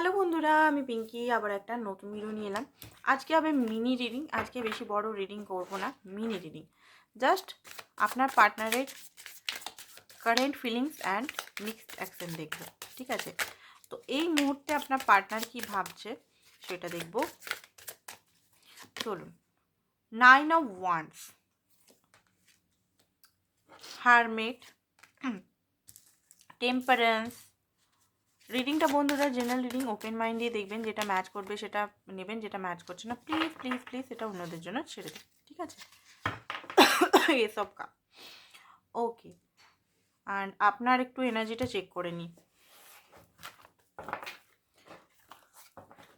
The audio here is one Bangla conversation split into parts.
হ্যালো বন্ধুরা, আমি পিঙ্কি, আবার একটা নতুন ভিডিও নিয়ে এলাম। আজকে হবে মিনি রিডিং আজকে বেশি বড় রিডিং করব না মিনি রিডিং জাস্ট আপনার পার্টনারের current feelings and mixed action দেখব, ঠিক আছে? তো এই মুহূর্তে আপনার পার্টনার কি ভাবছে, সেটা দেখব। চলুন nine of wands hermit temperance রিডিংটা বন্ধুরা জেনারেল রিডিং ওপেন মাইন্ড দিয়ে দেখবেন যেটা ম্যাচ করবে, সেটা নেবেন, যেটা ম্যাচ করছে না। প্লিজ প্লিজ প্লিজ এটা অন্যদের জন্য ছেড়ে দিন, ঠিক আছে? এসব কা। ওকে অ্যান্ড আপনার একটু এনার্জিটা চেক করে নিই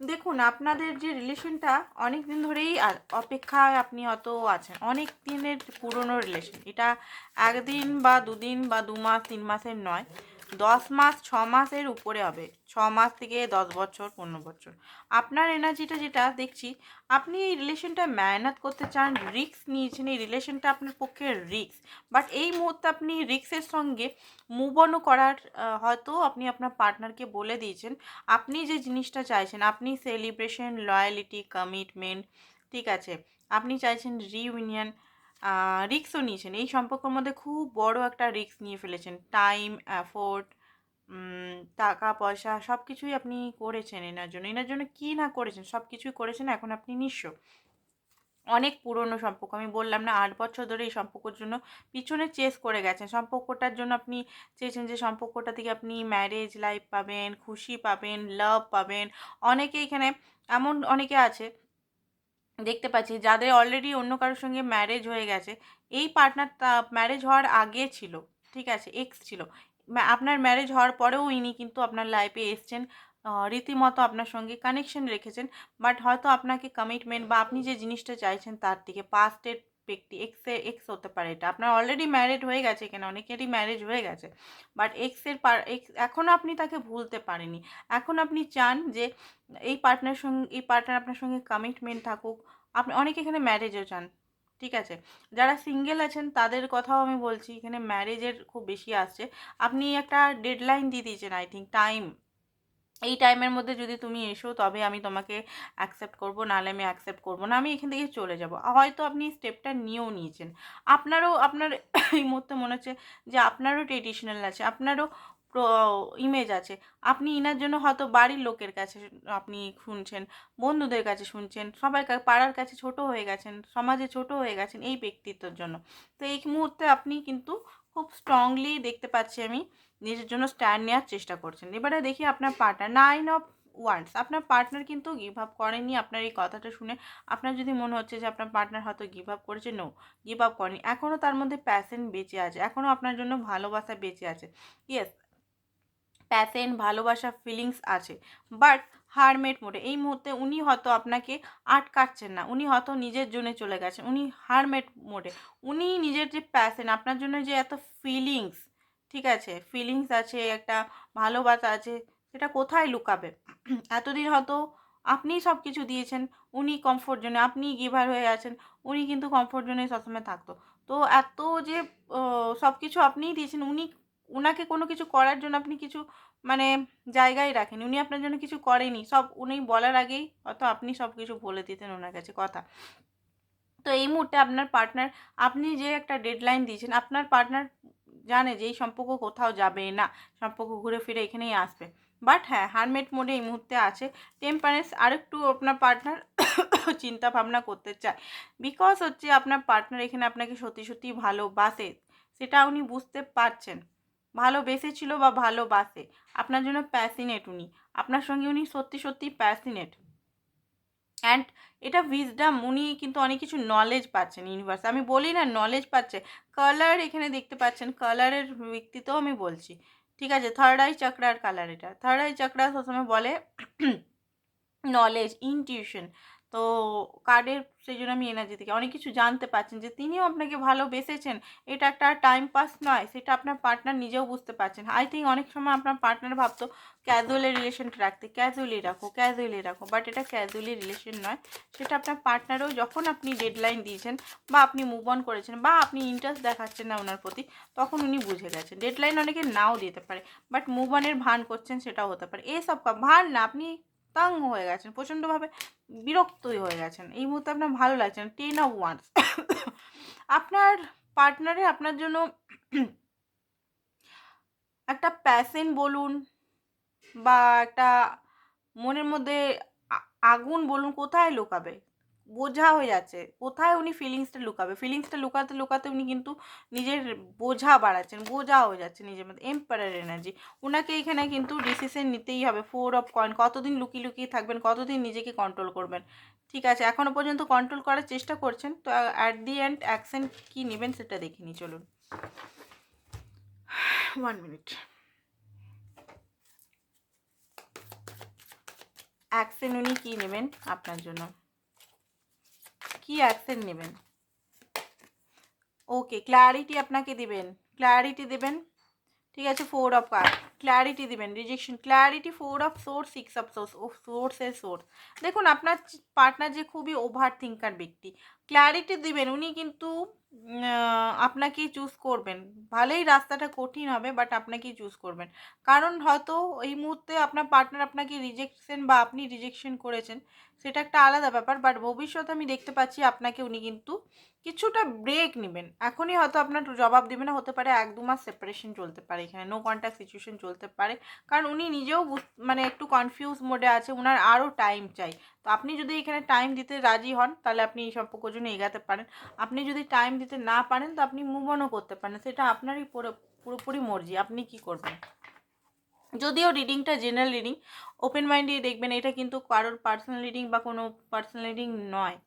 দেখুন, আপনাদের যে রিলেশনটা অনেক দিন ধরেই অপেক্ষায় আপনি অত আছেন। অনেক দিনের পুরনো রিলেশন এটা একদিন বা দুদিন বা দু মাস, তিন মাসের নয়। দশ মাস, ছ মাসের উপরে হবে। ছ মাস থেকে দশ বছর, পনেরো বছর। আপনার এনার্জিটা যেটা, দেখছি, আপনি এই রিলেশনটা মেহনত করতে চান রিস্ক নিয়েছেন, এই রিলেশনটা আপনার পক্ষে রিস্ক বাট এই মুহূর্তে আপনি রিক্সের সঙ্গে মুভ অনও করার হয়তো আপনি আপনার পার্টনারকে বলে দিয়েছেন। আপনি যে জিনিসটা চাইছেন, আপনি সেলিব্রেশন লয়ালিটি কমিটমেন্ট ঠিক আছে? আপনি চাইছেন রিউনিয়ন রিক্সও নিয়েছেন। এই সম্পর্কের মধ্যে খুব বড় একটা রিস্ক নিয়ে ফেলেছেন। টাইম অ্যাফোর্ড টাকা, পয়সা সব কিছুই আপনি করেছেন এনার জন্য। এনার জন্য কী না করেছেন সব কিছুই করেছেন, এখন আপনি নিঃস্ব। অনেক পুরনো সম্পর্ক। আমি বললাম না, আট বছর ধরে এই সম্পর্কের জন্য পিছনে চেস করে গেছেন। সম্পর্কটার জন্য আপনি চেয়েছেন যে সম্পর্কটা থেকে আপনি ম্যারেজ লাইফ পাবেন, খুশি পাবেন লাভ পাবেন। অনেকে এখানে, এমন অনেকে আছে দেখতে পাচ্ছি, যাদের অলরেডি অন্য কারোর সঙ্গে ম্যারেজ হয়ে গেছে, এই পার্টনার ম্যারেজ হওয়ার আগে ছিল, ঠিক আছে এক্স ছিল আপনার ম্যারেজ হওয়ার পরেও ইনি কিন্তু আপনার লাইফে এসছেন রীতিমতো আপনার সঙ্গে কানেকশন রেখেছেন বাট হয়তো আপনাকে কমিটমেন্ট বা আপনি যে জিনিসটা চাইছেন তার থেকে পাস্টের ব্যক্তি এক্সে এক্স হতে পারে এটা। আপনার অলরেডি ম্যারিড হয়ে গেছে এখানে অনেকেরই ম্যারেজ হয়ে গেছে। বাট এক্সের পার এক্স এখনও আপনি তাকে ভুলতে পারেনি এখন আপনি চান যে এই পার্টনার সঙ্গে এই পার্টনার আপনার সঙ্গে কমিটমেন্ট থাকুক। আপনি অনেকে এখানে ম্যারেজও চান, ঠিক আছে? যারা সিঙ্গেল আছেন, তাদের কথাও আমি বলছি, এখানে ম্যারেজের খুব বেশি আসছে। আপনি একটা ডেডলাইন দিয়ে দিয়েছেন আই থিঙ্ক টাইম এই টাইমের মধ্যে যদি তুমি এসো, তবে আমি তোমাকে অ্যাকসেপ্ট করব, নাহলে আমি অ্যাকসেপ্ট করব না, আমি এখান থেকে চলে যাব। হয়তো আপনি স্টেপটা নিয়েও নিয়েছেন। আপনারও, আপনার এই মুহূর্তে মনে হচ্ছে যে আপনারও ট্রেডিশনাল আছে, আপনারও ইমেজ আছে। আপনি ইনার জন্য হয়তো বাড়ির লোকের কাছে আপনি শুনছেন, বন্ধুদের কাছে শুনছেন, সবাই পাড়ার কাছে ছোট হয়ে গেছেন, সমাজে ছোট হয়ে গেছেন এই ব্যক্তিত্বের জন্য। তো এই মুহূর্তে আপনি কিন্তু খুব স্ট্রংলি দেখতে পাচ্ছি আমি, নিজের জন্য স্ট্যান্ড নেওয়ার চেষ্টা করছেন। এবারে দেখি আপনার পার্টনার নাইন অফ ওয়ান্স আপনার পার্টনার কিন্তু গিভ আপ করেনি আপনার এই কথাটা শুনে আপনার যদি মনে হচ্ছে যে আপনার পার্টনার হয়তো গিভ আপ করেছে নো গিভ আপ করেনি। এখনও তার মধ্যে প্যাশন বেঁচে আছে এখনও আপনার জন্য ভালোবাসা বেঁচে আছে। ইয়েস প্যাশন ভালোবাসা ফিলিংস আছে। বাট হারমেট মোডে এই মুহূর্তে উনি হয়তো আপনাকে আটকাচ্ছেন না। উনি হয়তো নিজের জন্যে চলে গেছেন। উনি হারমেট মোডে উনি নিজের যে প্যাশন আপনার জন্য যে এত ফিলিংস ঠিক আছে? ফিলিংস আছে, একটা ভালোবাসা আছে, সেটা কোথায় লুকাবে? এতদিন হয়তো আপনিই সব কিছু দিয়েছেন, উনি কমফোর্ট জোনে আপনি গিভার হয়ে আছেন, উনি কিন্তু কমফোর্ট জোনে সবসময় থাকতো। তো এত যে সব কিছু আপনিই দিয়েছেন, উনি ওনাকে কোনো কিছু করার জন্য আপনি কিছু মানে জায়গায় রাখেন। উনি আপনার জন্য কিছু করেনি। সব উনি বলার আগেই অত আপনি সব কিছু বলে দিতেন ওনার কাছে কথা। তো এই মুহূর্তে আপনার পার্টনার আপনি যে একটা ডেডলাইন দিয়েছেন, আপনার পার্টনার জানে যে এই সম্পর্ক কোথাও যাবে না। সম্পর্ক ঘুরে ফিরে এখানেই আসবে। বাট হ্যাঁ হারমেট মোডে এই মুহূর্তে আছে। টেম্পারেন্স আরেকটু আপনার পার্টনার চিন্তা ভাবনা করতে চায়। বিকজ হচ্ছে আপনার পার্টনার এখানে আপনাকে সত্যি সত্যি ভালোবাসে। সেটা উনি বুঝতে পারছেন। ভালোবেসেছিল বা ভালোবাসে আপনার জন্য প্যাসিনেট উনি। আপনার সঙ্গে উনি সত্যি সত্যি প্যাসিনেট অ্যান্ড এটা উইজডাম উনি কিন্তু অনেক কিছু নলেজ পাচ্ছেন ইউনিভার্স আমি বলি না নলেজ পাচ্ছে কালার এখানে দেখতে পাচ্ছেন কালারের ব্যক্তিতেও আমি বলছি। ঠিক আছে থার্ড আই চক্রার কালার এটা। থার্ড আই চক্রা সবসময় বলে নলেজ ইনটিউশন তো কার্ডের সেই জন্য আমি এনার্জি থেকে অনেক কিছু জানতে পারছেন যে তিনিও আপনাকে ভালোবেসেছেন। এটা একটা টাইম পাস নয়, সেটা আপনার পার্টনার নিজেও বুঝতে পারছেন। আই থিঙ্ক অনেক সময় আপনার পার্টনার ভাবতো ক্যাজুয়ালি রিলেশনটা রাখতে ক্যাজুয়ালি রাখো ক্যাজুয়ালি রাখো বাট এটা ক্যাজুয়ালি রিলেশন নয়। সেটা আপনার পার্টনারও যখন আপনি ডেডলাইন দিয়েছেন বা আপনি মুভ অন করেছেন বা আপনি ইন্টারেস্ট দেখাচ্ছেন না ওনার প্রতি, তখন উনি বুঝে গেছেন। ডেডলাইন অনেকে নাও দিতে পারে বাট মুভ অনের ভান করছেন সেটাও হতে পারে। এসব ভান না, আপনি তাং হয়ে গেছেন, প্রচণ্ডভাবে বিরক্তই হয়ে গেছেন। এই মুহূর্তে আপনার ভালো লাগছে না, টেন অফ ওয়ান্স। আপনার পার্টনারে আপনার জন্য একটা প্যাশন বলুন বা একটা মনের মধ্যে আগুন বলুন কোথায় লুকাবে? বোঝা হয়ে যাচ্ছে। কোথায় উনি ফিলিংসটা লুকাবে? ফিলিংসটা লুকাতে লুকাতে উনি কিন্তু নিজের বোঝা বাড়াচ্ছেন, বোঝা হয়ে যাচ্ছে নিজের মধ্যে এম্পায়ার এনার্জি ওনাকে এখানে কিন্তু ডিসিশন নিতেই হবে। ফোর অফ কয়েন কতদিন লুকিয়ে লুকিয়ে থাকবেন, কতদিন নিজেকে কন্ট্রোল করবেন? ঠিক আছে এখনও পর্যন্ত কন্ট্রোল করার চেষ্টা করছেন। তো অ্যাট দি এন্ড অ্যাকশন কী নেবেন সেটা দেখে নিই, চলুন। ওয়ান মিনিট অ্যাকশন উনি কী নেবেন আপনার জন্য? কি অ্যাকশন নেবেন? ওকে ক্ল্যারিটি আপনাকে দিবেন। ক্ল্যারিটি দেবেন। ঠিক আছে ফোর অফ কার্ড ক্ল্যারিটি দেবেন rejection clarity four of source six of source ও সোর্সের সোর্স দেখুন, আপনার পার্টনার যে খুবই ওভার থিঙ্কার ব্যক্তি। ক্ল্যারিটি দিবেন, উনি কিন্তু আপনাকেই চুজ করবেন। ভালোই রাস্তাটা কঠিন হবে বাট আপনাকেই চুজ করবেন। কারণ হয়তো এই মুহূর্তে আপনার পার্টনার আপনাকে রিজেকশন বা আপনি রিজেকশন করেছেন, সেটা একটা আলাদা ব্যাপার বাট ভবিষ্যতে আমি দেখতে পাচ্ছি আপনাকে উনি কিন্তু কিছুটা ব্রেক নেবেন। এখনই হয়তো আপনার জবাব দেবে না, হতে পারে এক দু মাস সেপারেশন চলতে পারে এখানে নো কন্ট্যাক্ট সিচুয়েশন চলতে পারে। কারণ উনি নিজেও মানে একটু কনফিউজ মোডে আছে ওনার আরও টাইম চাই। তো আপনি যদি এখানে টাইম দিতে রাজি হন, তাহলে আপনি এই সম্পর্কের জন্য এগাতে পারেন। আপনি যদি টাইম দিতে না পারেন, তো আপনি মুভ অনও করতে পারেন সেটা আপনারই পুরো- পুরোপুরি মর্জি। আপনি কি করবেন? যদিও রিডিংটা জেনারেল রিডিং ওপেন মাইন্ডে দেখবেন এটা কিন্তু কারোর পার্সোনাল রিডিং বা কোনো পার্সোনাল রিডিং নয়।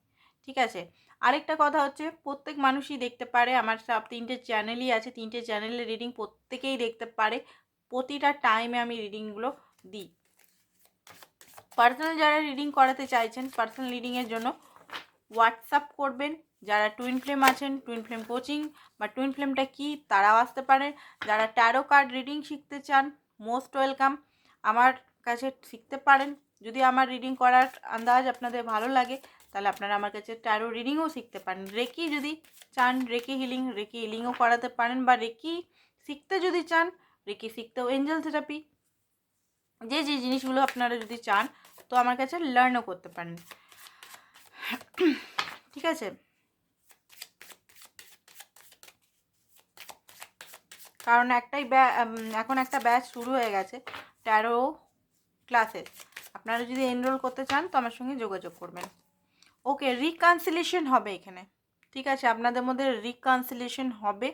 ঠিক আছে? আরেকটা কথা হচ্ছে, প্রত্যেক মানুষই দেখতে পারে, আমার সব তিনটে চ্যানেলই আছে, তিনটে চ্যানেলের রিডিং প্রত্যেকেই দেখতে পারে। প্রতিটা টাইমে আমি রিডিংগুলো দিই। পার্সোনাল যারা রিডিং করাতে চাইছেন পার্সোনাল রিডিংয়ের জন্য হোয়াটসঅ্যাপ করবেন। যারা টুইন ফ্লেম আছেন টুইন ফ্লেম কোচিং বা টুইন ফ্লেমটা কী, তারাও আসতে পারেন যারা ট্যারো কার্ড রিডিং শিখতে চান মোস্ট ওয়েলকাম আমার কাছে শিখতে পারেন। যদি আমার রিডিং করার আন্দাজ আপনাদের ভালো লাগে, তাহলে আপনারা আমার কাছে ট্যারো রিডিংও শিখতে পারেন। রেকি যদি চান রেকি হিলিং রেকি হিলিংও করাতে পারেন বা রেকি শিখতে যদি চান রেকি শিখতেও এঞ্জেল থেরাপি যে যে জিনিসগুলো আপনারা যদি চান, তো আমার কাছে লার্নও করতে পারেন। ঠিক আছে? কারণ একটাই এখন একটা ব্যাচ শুরু হয়ে গেছে ট্যারো ক্লাসেস আপনারা যদি এনরোল করতে চান, তো আমার সঙ্গে যোগাযোগ করবেন। ওকে রিকনসিলেশন হবে এখানে। ঠিক আছে? আপনাদের মধ্যে রিকনসিলেশন হবে।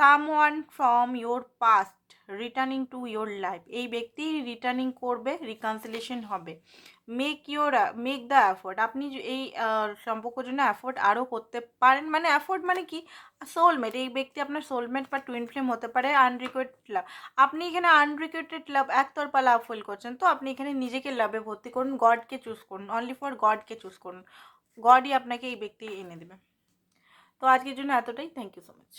Someone from your past returning to your life এই ব্যক্তি রিটার্নিং করবে রিকনসিলেশন হবে। Make your make the afford আপনি এই সম্পর্কের জন্য অ্যাফোর্ড আরও করতে পারেন। মানে অ্যাফোর্ড মানে কি? সোলমেট এই ব্যক্তি আপনার সোলমেট বা টুইন ফ্লেম হতে পারে আনরিকোয়েটেড লাভ আপনি এখানে আনরিকোয়েটেড লাভ একতরফা লাভ ফিল করছেন। তো আপনি এখানে নিজেকে লাভে ভর্তি করুন গডকে চুজ করুন। অনলি ফর গডকে চুজ করুন। গডই আপনাকে এই ব্যক্তি এনে দেবে। তো আজকের জন্য এতটাই। Thank you so much